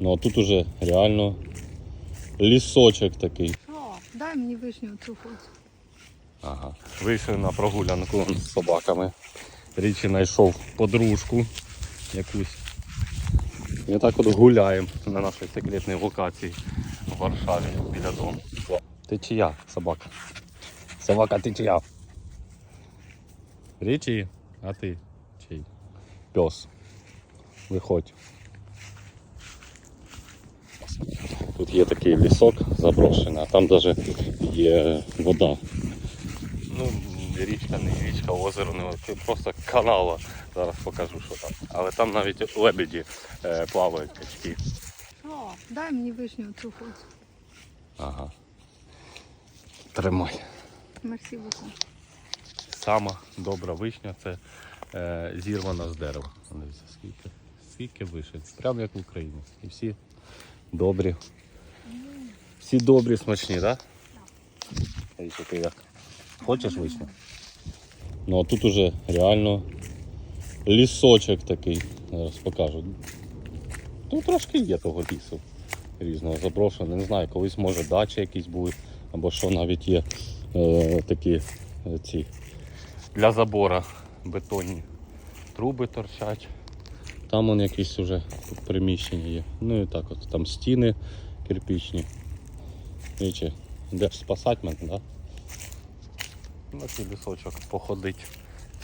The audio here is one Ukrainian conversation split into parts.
Ну а тут уже реально лісочок такий. О, дай мені вишню цю хоч. Ага. Вийшли на прогулянку з собаками. Річі знайшов подружку якусь. І так от гуляємо на нашій секретній локації в Варшаві біля дому. Ти чия собака? Собака, ти чия? Річі, а ти чий? Пес. Виходь. Тут є такий лісок заброшений, а там навіть є вода. Ну, річка не річка, озеро не це просто канала. Зараз покажу, що там. Але там навіть лебеді е, плавають качки. О, дай мені вишню цю хоч. Ага. Тримай. Мерсі буку. Сама добра вишня це е, зірвана з дерева. Дивіться, скільки, скільки вишень. Прямо як в Україні. І всі добрі. Всі добрі, смачні, так? Да? Ти як? Хочеш вишню? Ну а тут уже реально лісочок такий. Зараз покажу. Ну трошки є того лісу різного заброшеного. Не знаю, колись може дачі якісь були, або що навіть є е, такі е, ці для забора бетонні труби торчать. Там он якісь уже приміщення є. Ну і так от там стіни кирпічні. Вічі, де ж спасать мене, так? Да? На цей лісочок походить.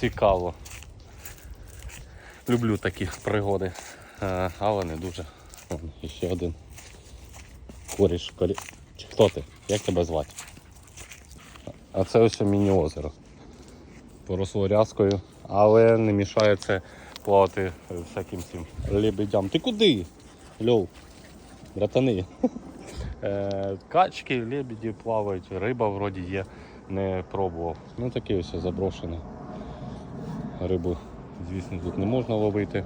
Цікаво. Люблю такі пригоди, Е, але не дуже. І ще один. Коріш, корі... Чи Хто ти? Як тебе звати? А це ось міні-озеро. Поросло рязкою, але не мішає це плавати всяким цим лебедям. Ти куди? Льов, братани. Е, Качки, лебеді плавають, риба вроді є, не пробував. Ну таке ось заброшене. Рибу, звісно, тут не можна ловити.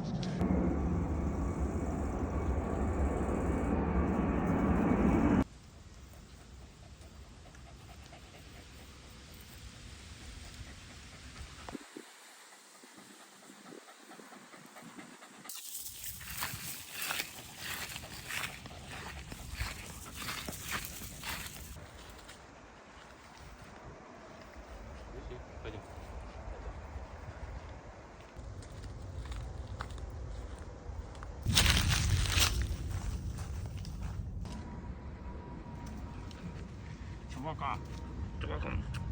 バカ。トバ。